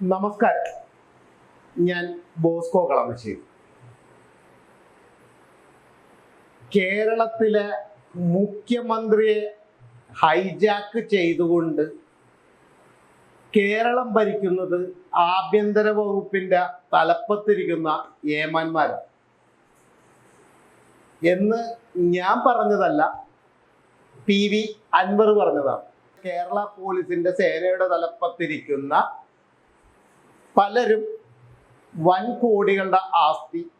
നമസ്കാരം. ഞാൻ ബോസ്കോ കളമശ്ശേരി. കേരളത്തിലെ മുഖ്യമന്ത്രിയെ ഹൈജാക്ക് ചെയ്തുകൊണ്ട് കേരളം ഭരിക്കുന്നത് ആഭ്യന്തര വകുപ്പിന്റെ തലപ്പത്തിരിക്കുന്ന ഏമാന്മാരാണ് എന്ന് ഞാൻ പറഞ്ഞതല്ല പി വി അൻവർ പറഞ്ഞതാണ്. കേരള പോലീസിന്റെ സേനയുടെ തലപ്പത്തിരിക്കുന്ന പലരും വൻ കോടികളുടെ ആസ്തി.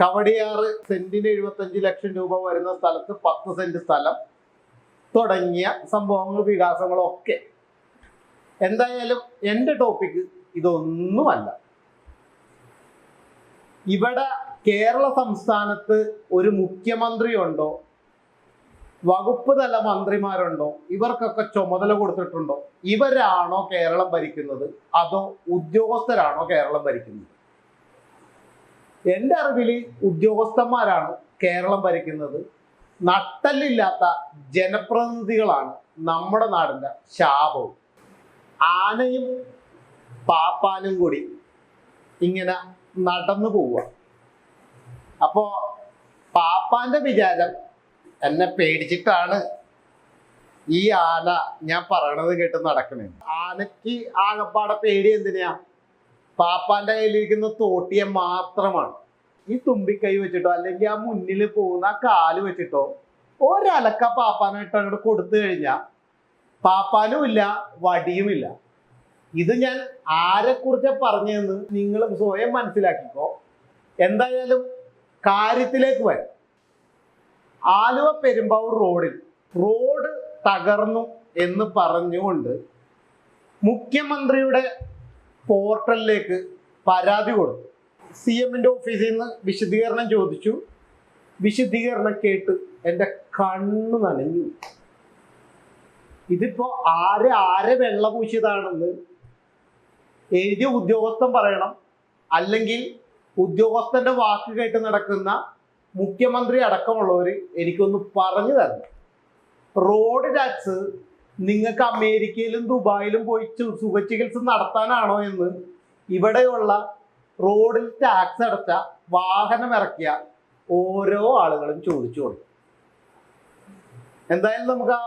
കവടിയാറ് സെന്റിന് എഴുപത്തഞ്ച് ലക്ഷം രൂപ വരുന്ന സ്ഥലത്ത് പത്ത് സെന്റ് സ്ഥലം തുടങ്ങിയ സംഭവങ്ങൾ വികാസങ്ങളും ഒക്കെ എന്തായാലും എന്റെ ടോപ്പിക്ക് ഇതൊന്നുമല്ല. ഇവിടെ കേരള സംസ്ഥാനത്ത് ഒരു മുഖ്യമന്ത്രി ഉണ്ടോ വകുപ്പ് തല മന്ത്രിമാരുണ്ടോ? ഇവർക്കൊക്കെ ചുമതല കൊടുത്തിട്ടുണ്ടോ? ഇവരാണോ കേരളം ഭരിക്കുന്നത്? അതോ ഉദ്യോഗസ്ഥരാണോ കേരളം ഭരിക്കുന്നത്? എന്റെ അറിവിൽ ഉദ്യോഗസ്ഥന്മാരാണ് കേരളം ഭരിക്കുന്നത്. നട്ടല്ലില്ലാത്ത ജനപ്രതിനിധികളാണ് നമ്മുടെ നാടിന്റെ ശാപവും. ആനയും പാപ്പാനും കൂടി ഇങ്ങനെ നടന്നു പോവുക. അപ്പോ പാപ്പാന്റെ വിചാരം എന്നെ പേടിച്ചിട്ടാണ് ഈ ആന ഞാൻ പറയണത് കേട്ട് നടക്കണേ. ആനയ്ക്ക് ആകപ്പാടെ പേടി എന്തിനാ? പാപ്പാന്റെ കയ്യിലിരിക്കുന്ന തോട്ടിയെ മാത്രമാണ്. ഈ തുമ്പിക്കൈ വെച്ചിട്ടോ അല്ലെങ്കിൽ ആ മുന്നിൽ പോകുന്ന ആ കാൽ വെച്ചിട്ടോ ഒരലക്ക പാപ്പാനായിട്ട് അങ്ങോട്ട് കൊടുത്തു കഴിഞ്ഞാൽ പാപ്പാനും ഇല്ല വടിയുമില്ല ഇത് ഞാൻ ആരെ ആരെക്കുറിച്ച് പറഞ്ഞതെന്ന് നിങ്ങൾ സ്വയം മനസ്സിലാക്കിക്കോ. എന്തായാലും കാര്യത്തിലേക്ക് വരാം. ആലുവ പെരുമ്പാവൂർ റോഡിൽ റോഡ് തകർന്നു എന്ന് പറഞ്ഞുകൊണ്ട് മുഖ്യമന്ത്രിയുടെ പോർട്ടലിലേക്ക് പരാതി കൊടുത്തു. സി എമ്മിന്റെ ഓഫീസിൽ നിന്ന് വിശദീകരണം ചോദിച്ചു. വിശദീകരണം കേട്ട് എന്റെ കണ്ണു നനഞ്ഞു. ഇതിപ്പോ ആരെ ആരെ വെള്ള പൂശിയതാണെന്ന് എഴുതിയ ഉദ്യോഗസ്ഥൻ പറയണം. അല്ലെങ്കിൽ ഉദ്യോഗസ്ഥന്റെ വാക്ക് കേട്ട് നടക്കുന്ന മുഖ്യമന്ത്രി അടക്കമുള്ളവർ എനിക്കൊന്ന് പറഞ്ഞു തരണം. റോഡ് ടാക്സ് നിങ്ങൾക്ക് അമേരിക്കയിലും ദുബായിലും പോയി സുഖചികിത്സ നടത്താനാണോ എന്ന് ഇവിടെയുള്ള റോഡിൽ ടാക്സ് അടച്ച വാഹനം ഇറക്കിയ ഓരോ ആളുകളും ചോദിച്ചു കൊടുക്കും എന്തായാലും നമുക്ക് ആ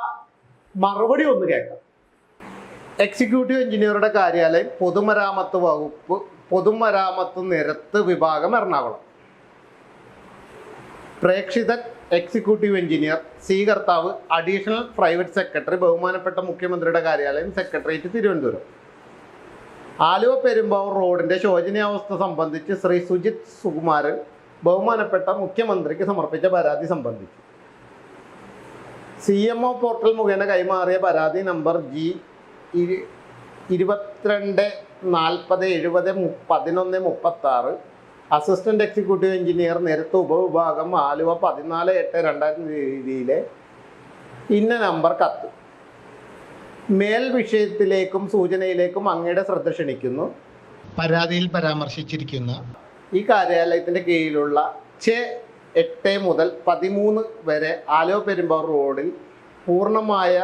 മറുപടി ഒന്ന് കേൾക്കാം. എക്സിക്യൂട്ടീവ് എഞ്ചിനീയറുടെ കാര്യാലയം പൊതുമരാമത്ത് വകുപ്പ് പൊതുമരാമത്ത് നിരത്ത് വിഭാഗം എറണാകുളം. പ്രേക്ഷിതൻ എക്സിക്യൂട്ടീവ് എഞ്ചിനീയർ സ്വീകർത്താവ് അഡീഷണൽ പ്രൈവറ്റ് സെക്രട്ടറി ബഹുമാനപ്പെട്ട മുഖ്യമന്ത്രിയുടെ കാര്യാലയം സെക്രട്ടേറിയറ്റ് തിരുവനന്തപുരം. ആലുവ പെരുമ്പാവൂർ റോഡിന്റെ ശോചനീയാവസ്ഥ സംബന്ധിച്ച് ശ്രീ സുജിത് സുകുമാരൻ ബഹുമാനപ്പെട്ട മുഖ്യമന്ത്രിക്ക് സമർപ്പിച്ച പരാതി സംബന്ധിച്ചു. സി എം ഒ പോർട്ടൽ മുഖേന കൈമാറിയ പരാതി നമ്പർ ജി ഇരു- ഇരുപത്തിരണ്ട് നാൽപ്പത് എഴുപത് പതിനൊന്ന് മുപ്പത്തി അസിസ്റ്റന്റ് എക്സിക്യൂട്ടീവ് എഞ്ചിനീയർ നിരത്ത് ഉപവിഭാഗം ആലുവ പതിനാല് എട്ട് രണ്ടായിരത്തി രീതിയിലെ ഇന്ന നമ്പർ കത്ത്. മേൽ വിഷയത്തിലേക്കും സൂചനയിലേക്കും അങ്ങയുടെ ശ്രദ്ധ ക്ഷണിക്കുന്നു. പരാതിയിൽ പരാമർശിച്ചിരിക്കുന്ന ഈ കാര്യാലയത്തിന്റെ കീഴിലുള്ള ചെ എട്ട് മുതൽ പതിമൂന്ന് വരെ ആലുവ പെരുമ്പാവൂർ റോഡിൽ പൂർണമായ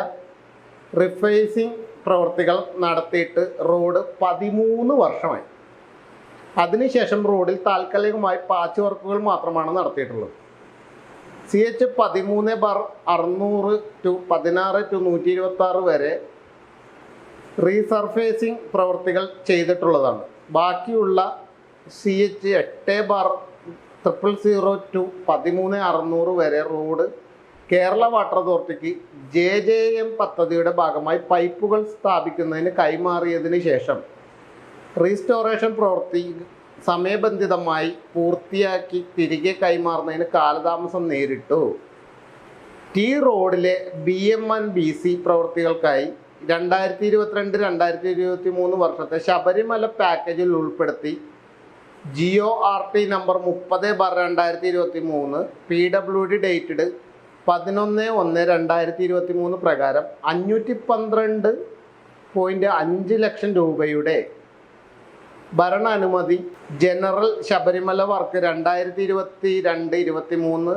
റിഫേസിംഗ് പ്രവൃത്തികൾ നടത്തിയിട്ട് റോഡ് പതിമൂന്ന് വർഷമായി. അതിനുശേഷം റോഡിൽ താൽക്കാലികമായി പാച്ച് വർക്കുകൾ മാത്രമാണ് നടത്തിയിട്ടുള്ളത്. സി എച്ച് പതിമൂന്ന് ബാർ അറുന്നൂറ് ടു പതിനാറ് ടു നൂറ്റി ഇരുപത്തി ആറ് വരെ റീസർഫേസിംഗ് പ്രവൃത്തികൾ ചെയ്തിട്ടുള്ളതാണ്. ബാക്കിയുള്ള സി എച്ച് എട്ട് ബാർ ട്രിപ്പിൾ സീറോ ടു പതിമൂന്ന് അറുന്നൂറ് വരെ റോഡ് കേരള വാട്ടർ അതോറിറ്റിക്ക് ജെ ജെ എം പദ്ധതിയുടെ ഭാഗമായി പൈപ്പുകൾ സ്ഥാപിക്കുന്നതിന് കൈമാറിയതിന് ശേഷം റീസ്റ്റോറേഷൻ പ്രവൃത്തി സമയബന്ധിതമായി പൂർത്തിയാക്കി തിരികെ കൈമാറുന്നതിന് കാലതാമസം നേരിട്ടു. ടി റോഡിലെ B M N B C പ്രവൃത്തികൾക്കായി രണ്ടായിരത്തി ഇരുപത്തിരണ്ട് രണ്ടായിരത്തി ഇരുപത്തി മൂന്ന് വർഷത്തെ ശബരിമല പാക്കേജിൽ ഉൾപ്പെടുത്തി ജിയോ ആർ ടി നമ്പർ മുപ്പത് ബാർ രണ്ടായിരത്തി ഇരുപത്തി മൂന്ന് പി ഡബ്ല്യു ഡി ഡേറ്റഡ് പതിനൊന്ന് ഒന്ന് രണ്ടായിരത്തി ഇരുപത്തി മൂന്ന് പ്രകാരം അഞ്ഞൂറ്റി പന്ത്രണ്ട് പോയിന്റ് അഞ്ച് ലക്ഷം രൂപയുടെ ഭരണാനുമതി ജനറൽ ശബരിമല വർക്ക് രണ്ടായിരത്തി ഇരുപത്തി രണ്ട് ഇരുപത്തി മൂന്ന്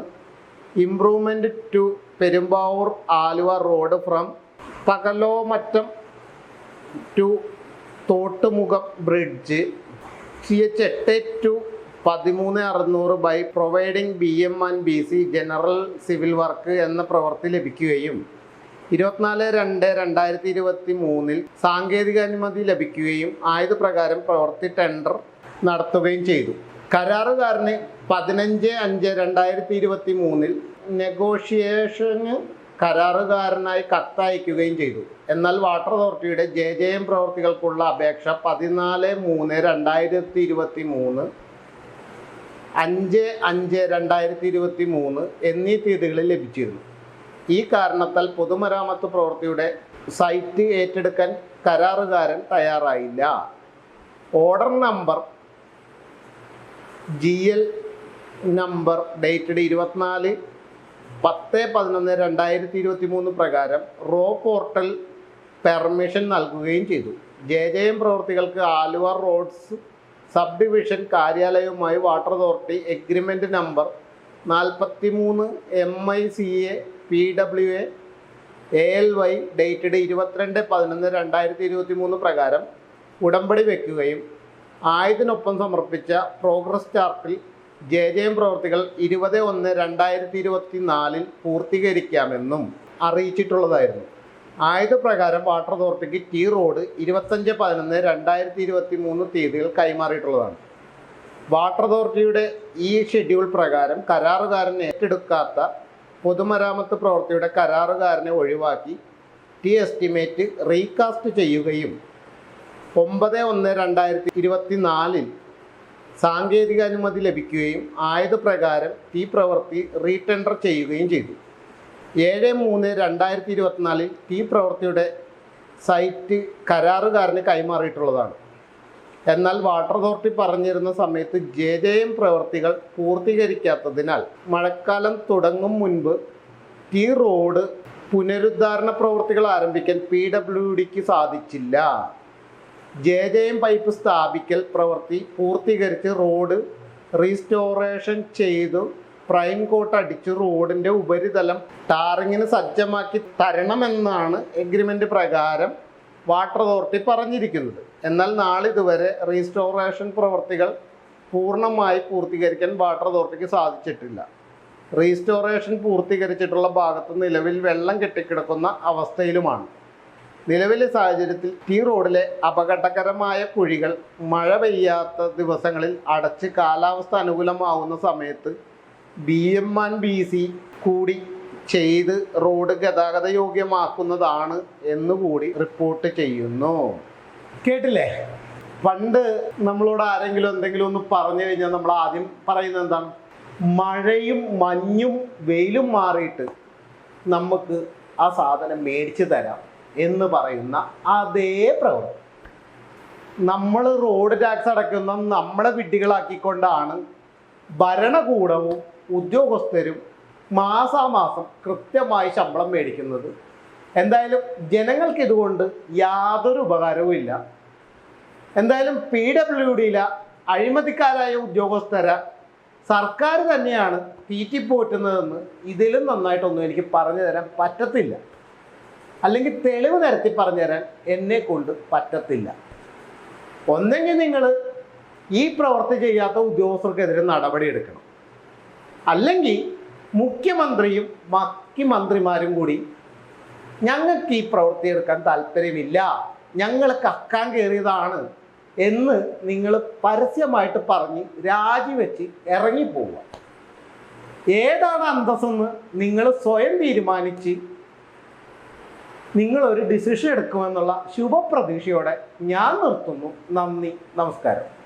improvement to Perumbavoor Aluva road from Pakalomattom to Thottumukham bridge. C H എട്ട് ടു പതിമൂന്ന് അറുന്നൂറ് by providing B M and B C general civil work എന്ന പ്രവൃത്തി ലഭിക്കുകയും ഇരുപത്തിനാല് രണ്ട് രണ്ടായിരത്തി ഇരുപത്തി മൂന്നിൽ സാങ്കേതിക അനുമതി ലഭിക്കുകയും ആയത് പ്രകാരം പ്രവൃത്തി ടെൻഡർ നടത്തുകയും ചെയ്തു. കരാറുകാരന് പതിനഞ്ച് അഞ്ച് രണ്ടായിരത്തി ഇരുപത്തി മൂന്നിൽ നെഗോഷിയേഷന് കരാറുകാരനായി കത്തയക്കുകയും ചെയ്തു. എന്നാൽ വാട്ടർ അതോറിറ്റിയുടെ ജെ ജെ എം പ്രവൃത്തികൾക്കുള്ള അപേക്ഷ പതിനാല് മൂന്ന് രണ്ടായിരത്തി ഇരുപത്തി മൂന്ന് അഞ്ച് അഞ്ച് രണ്ടായിരത്തി ഇരുപത്തി മൂന്ന് എന്നീ തീയതികളിൽ ലഭിച്ചിരുന്നു. ഈ കാരണത്താൽ പൊതുമരാമത്ത് പ്രവൃത്തിയുടെ സൈറ്റ് ഏറ്റെടുക്കാൻ കരാറുകാരൻ തയ്യാറായില്ല. Order number G L number dated ഇരുപത്തിനാല് പത്ത് പതിനൊന്ന് രണ്ടായിരത്തി ഇരുപത്തി മൂന്ന് പ്രകാരം റോ പോർട്ടൽ പെർമിഷൻ നൽകുകയും ചെയ്തു. ജെ ജെ എം പ്രവൃത്തികൾക്ക് ആലുവ റോഡ്സ് സബ് ഡിവിഷൻ കാര്യാലയവുമായി വാട്ടർ അതോറിറ്റി എഗ്രിമെന്റ് നമ്പർ നാൽപ്പത്തി മൂന്ന് M I C A P W A A L Y dated ഇരുപത്തിരണ്ട് പതിനൊന്ന് രണ്ടായിരത്തി ഇരുപത്തി മൂന്ന് പ്രകാരം ഉടമ്പടി വയ്ക്കുകയും ആയതിനൊപ്പം സമർപ്പിച്ച പ്രോഗ്രസ് ചാർട്ടിൽ ജെ ജെ എം പ്രവൃത്തികൾ ഇരുപത് ഒന്ന് രണ്ടായിരത്തി ഇരുപത്തി നാലിൽ പൂർത്തീകരിക്കാമെന്നും അറിയിച്ചിട്ടുള്ളതായിരുന്നു. ആയത് പ്രകാരം വാട്ടർ അതോറിറ്റിക്ക് ടി റോഡ് ഇരുപത്തഞ്ച് പതിനൊന്ന് രണ്ടായിരത്തി ഇരുപത്തി മൂന്ന് തീയതികൾ കൈമാറിയിട്ടുള്ളതാണ്. വാട്ടർ അതോറിറ്റിയുടെ ഈ ഷെഡ്യൂൾ പ്രകാരം കരാറുകാരൻ ഏറ്റെടുക്കാത്ത പൊതുമരാമത്ത് പ്രവൃത്തിയുടെ കരാറുകാരനെ ഒഴിവാക്കി ടി എസ്റ്റിമേറ്റ് റീകാസ്റ്റ് ചെയ്യുകയും ഒമ്പത് ഒന്ന് രണ്ടായിരത്തി ഇരുപത്തി നാലിൽ സാങ്കേതിക അനുമതി ലഭിക്കുകയും ആയത് പ്രകാരം ഈ പ്രവൃത്തി റീടെൻഡർ ചെയ്യുകയും ചെയ്തു. ഏഴ് മൂന്ന് രണ്ടായിരത്തി ഇരുപത്തിനാലിൽ ഈ പ്രവൃത്തിയുടെ സൈറ്റ് കരാറുകാരന് കൈമാറിയിട്ടുള്ളതാണ്. എന്നാൽ വാട്ടർ അതോറിറ്റി പറഞ്ഞിരുന്ന സമയത്ത് ജെ ജെ എം പ്രവൃത്തികൾ പൂർത്തീകരിക്കാത്തതിനാൽ മഴക്കാലം തുടങ്ങും മുൻപ് ടി റോഡ് പുനരുദ്ധാരണ പ്രവൃത്തികൾ ആരംഭിക്കാൻ പി ഡബ്ല്യു ഡിക്ക് സാധിച്ചില്ല. ജെ ജെ എം പൈപ്പ് സ്ഥാപിക്കൽ പ്രവൃത്തി പൂർത്തീകരിച്ച് റോഡ് റീസ്റ്റോറേഷൻ ചെയ്തു. പ്രൈം കോട്ട് അടിച്ച് റോഡിന്റെ ഉപരിതലം ടാറിങ്ങിന് സജ്ജമാക്കി തരണമെന്നാണ് എഗ്രിമെന്റ് പ്രകാരം വാട്ടർ അതോറിറ്റി പറഞ്ഞിരിക്കുന്നത്. എന്നാൽ നാളിതുവരെ റീസ്റ്റോറേഷൻ പ്രവൃത്തികൾ പൂർണമായി പൂർത്തീകരിക്കാൻ വാട്ടർ അതോറിറ്റിക്ക് സാധിച്ചിട്ടില്ല. റീസ്റ്റോറേഷൻ പൂർത്തീകരിച്ചിട്ടുള്ള ഭാഗത്ത് നിലവിൽ വെള്ളം കെട്ടിക്കിടക്കുന്ന അവസ്ഥയിലുമാണ്. നിലവിലെ സാഹചര്യത്തിൽ ടി റോഡിലെ അപകടകരമായ കുഴികൾ മഴ പെയ്യാത്ത ദിവസങ്ങളിൽ അടച്ച് കാലാവസ്ഥ അനുകൂലമാവുന്ന സമയത്ത് B M and B C കൂടി ചെയ്ത് റോഡ് ഗതാഗത യോഗ്യമാക്കുന്നതാണ് എന്നുകൂടി റിപ്പോർട്ട് ചെയ്യുന്നു. കേട്ടില്ലേ? പണ്ട് നമ്മളോട് ആരെങ്കിലും എന്തെങ്കിലും ഒന്ന് പറഞ്ഞു കഴിഞ്ഞാൽ നമ്മൾ ആദ്യം പറയുന്നത് എന്താണ്? മഴയും മഞ്ഞും വെയിലും മാറിയിട്ട് നമുക്ക് ആ സാധനം മേടിച്ചു തരാം എന്ന് പറയുന്ന അതേ പ്രവൃത്തി നമ്മൾ റോഡ് ടാക്സ് അടക്കുന്ന നമ്മളെ വിഡ്ഢികളാക്കിക്കൊണ്ടാണ് ഭരണകൂടവും ഉദ്യോഗസ്ഥരും മാസാമാസം കൃത്യമായി ശമ്പളം മേടിക്കുന്നത്. എന്തായാലും ജനങ്ങൾക്ക് ഇതുകൊണ്ട് യാതൊരു ഉപകാരവും ഇല്ല. എന്തായാലും പി ഡബ്ല്യു ഡിയിലെ അഴിമതിക്കാരായ ഉദ്യോഗസ്ഥരെ സർക്കാർ തന്നെയാണ് തീറ്റിപ്പോറ്റുന്നതെന്ന് ഇതിലും നന്നായിട്ടൊന്നും എനിക്ക് പറഞ്ഞു തരാൻ പറ്റത്തില്ല. അല്ലെങ്കിൽ തെളിവ് നിരത്തി പറഞ്ഞു തരാൻ എന്നെ കൊണ്ട് പറ്റത്തില്ല. ഒന്നെങ്കിൽ നിങ്ങൾ ഈ പ്രവൃത്തി ചെയ്യാത്ത ഉദ്യോഗസ്ഥർക്കെതിരെ നടപടിയെടുക്കണം അല്ലെങ്കിൽ മുഖ്യമന്ത്രിയും ബാക്കി മന്ത്രിമാരും കൂടി ഞങ്ങൾക്ക് ഈ പ്രവൃത്തി എടുക്കാൻ താല്പര്യമില്ല. ഞങ്ങൾ കക്കാൻ കയറിയതാണ് എന്ന് നിങ്ങൾ പരസ്യമായിട്ട് പറഞ്ഞ് രാജിവെച്ച് ഇറങ്ങിപ്പോവുക. ഏതാണ് അന്തസ്സെന്ന് നിങ്ങൾ സ്വയം തീരുമാനിച്ച് നിങ്ങളൊരു ഡിസിഷൻ എടുക്കുമെന്നുള്ള ശുഭപ്രതീക്ഷയോടെ ഞാൻ നിർത്തുന്നു. നന്ദി നമസ്കാരം.